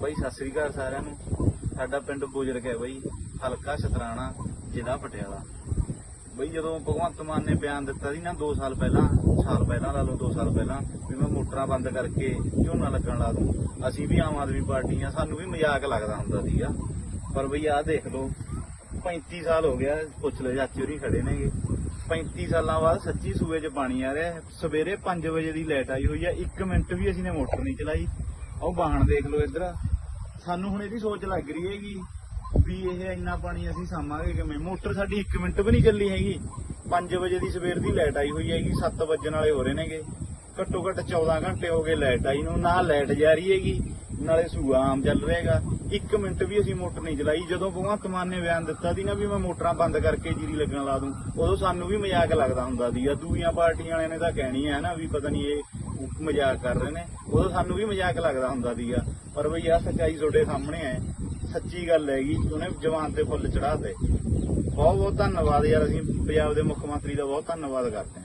ਬਾਈ, ਸਤਿ ਸ੍ਰੀ ਅਕਾਲ ਸਾਰਿਆਂ ਨੂੰ। ਸਾਡਾ ਪਿੰਡ ਬੁਜਰਗ ਹੈ ਬਾਈ, ਹਲਕਾ ਸ਼ਤਰਾਣਾ, ਜ਼ਿਲ੍ਹਾ ਪਟਿਆਲਾ। ਬਈ, ਜਦੋਂ ਭਗਵੰਤ ਮਾਨ ਨੇ ਬਿਆਨ ਦਿੱਤਾ ਸੀ ਨਾ 2 ਸਾਲ ਪਹਿਲਾਂ ਸਾਲ ਪਹਿਲਾਂ ਲਾ ਲਓ 2 ਸਾਲ ਪਹਿਲਾਂ, ਵੀ ਮੈਂ ਮੋਟਰਾਂ ਬੰਦ ਕਰਕੇ ਝੋਨਾ ਲੱਗਣ ਲਾ ਦੂੰ। ਅਸੀਂ ਵੀ ਆਮ ਆਦਮੀ ਪਾਰਟੀ ਆ, ਸਾਨੂੰ ਵੀ ਮਜ਼ਾਕ ਲੱਗਦਾ ਹੁੰਦਾ ਸੀਗਾ। ਪਰ ਬਈ, ਆਹ ਦੇਖ ਲਓ 35 ਸਾਲ ਹੋ ਗਿਆ, ਪੁੱਛ ਲਓ, ਚਾਚੀ ਹੋਰੀ ਖੜੇ ਨੇਗੇ। 35 ਸਾਲਾਂ ਬਾਅਦ ਸੱਚੀ ਸੂਏ 'ਚ ਪਾਣੀ ਆ ਰਿਹਾ ਸਵੇਰੇ 5 ਵਜੇ ਦੀ ਲਾਈਟ ਆਈ ਹੋਈ ਆ 1 ਮਿੰਟ ਵੀ ਅਸੀਂ ਨੇ ਮੋਟਰ ਨਹੀਂ ਚਲਾਈ। ਉਹ ਬਾਹਣ ਦੇਖ ਲਓ ਇੱਧਰ। ਸਾਨੂੰ ਹੁਣ ਇਹਦੀ ਸੋਚ ਲੱਗ ਰਹੀ ਹੈਗੀ ਵੀ ਇਹ ਇੰਨਾ ਪਾਣੀ ਅਸੀਂ ਸਾਮਾਂਗੇ ਕਿਵੇਂ? ਮੋਟਰ ਸਾਡੀ 1 ਮਿੰਟ ਵੀ ਨਹੀਂ ਚੱਲੀ ਹੈਗੀ। 5 ਵਜੇ ਦੀ ਸਵੇਰ ਦੀ ਲਾਈਟ ਆਈ ਹੋਈ ਹੈਗੀ 7 ਵਜਣ ਵਾਲੇ ਹੋ ਰਹੇ ਨੇਗੇ। ਘੱਟੋ ਘੱਟ 14 ਘੰਟੇ ਹੋ ਗਏ ਲਾਈਟ ਆਈ ਨੂੰ, ਨਾ ਲਾਈਟ ਜਾ ਰਹੀ ਹੈਗੀ। ਨਾਲੇ ਸੂਆ ਆਮ ਚੱਲ ਰਿਹਾ ਇੱਕ ਮਿੰਟ ਵੀ ਅਸੀਂ ਮੋਟਰ ਨਹੀਂ ਚਲਾਈ। ਜਦੋਂ ਭਗਵੰਤ ਮਾਨ ਨੇ ਬਿਆਨ ਦਿੱਤਾ ਸੀ ਨਾ ਵੀ ਮੈਂ ਮੋਟਰਾਂ ਬੰਦ ਕਰਕੇ ਜੀਰੀ ਲੱਗਣ ਲਾ ਦੂੰ, ਉਦੋਂ ਸਾਨੂੰ ਵੀ ਮਜ਼ਾਕ ਲੱਗਦਾ ਹੁੰਦਾ ਸੀਗਾ ਦੂਜੀਆਂ ਪਾਰਟੀਆਂ ਵਾਲਿਆਂ ਨੇ ਤਾਂ ਕਹਿਣੀ ਹੈ ਨਾ ਵੀ ਪਤਾ ਨਹੀਂ ਇਹ ਮਜ਼ਾਕ ਕਰ ਰਹੇ ਨੇ। ਉਦੋਂ ਸਾਨੂੰ ਵੀ ਮਜ਼ਾਕ ਲੱਗਦਾ ਹੁੰਦਾ ਸੀਗਾ। ਪਰ ਬਈ ਆ ਸੱਚਾਈ ਤੁਹਾਡੇ ਸਾਹਮਣੇ ਹੈ ਸੱਚੀ ਗੱਲ ਹੈਗੀ, ਉਹਨੇ ਜਵਾਨ ਤੇ ਫੁੱਲ ਚੜਾਤੇ ਬਹੁਤ ਬਹੁਤ ਧੰਨਵਾਦ ਯਾਰ, ਅਸੀਂ ਪੰਜਾਬ ਦੇ ਮੁੱਖ ਮੰਤਰੀ ਦਾ ਬਹੁਤ ਧੰਨਵਾਦ ਕਰਦੇ ਹਾਂ।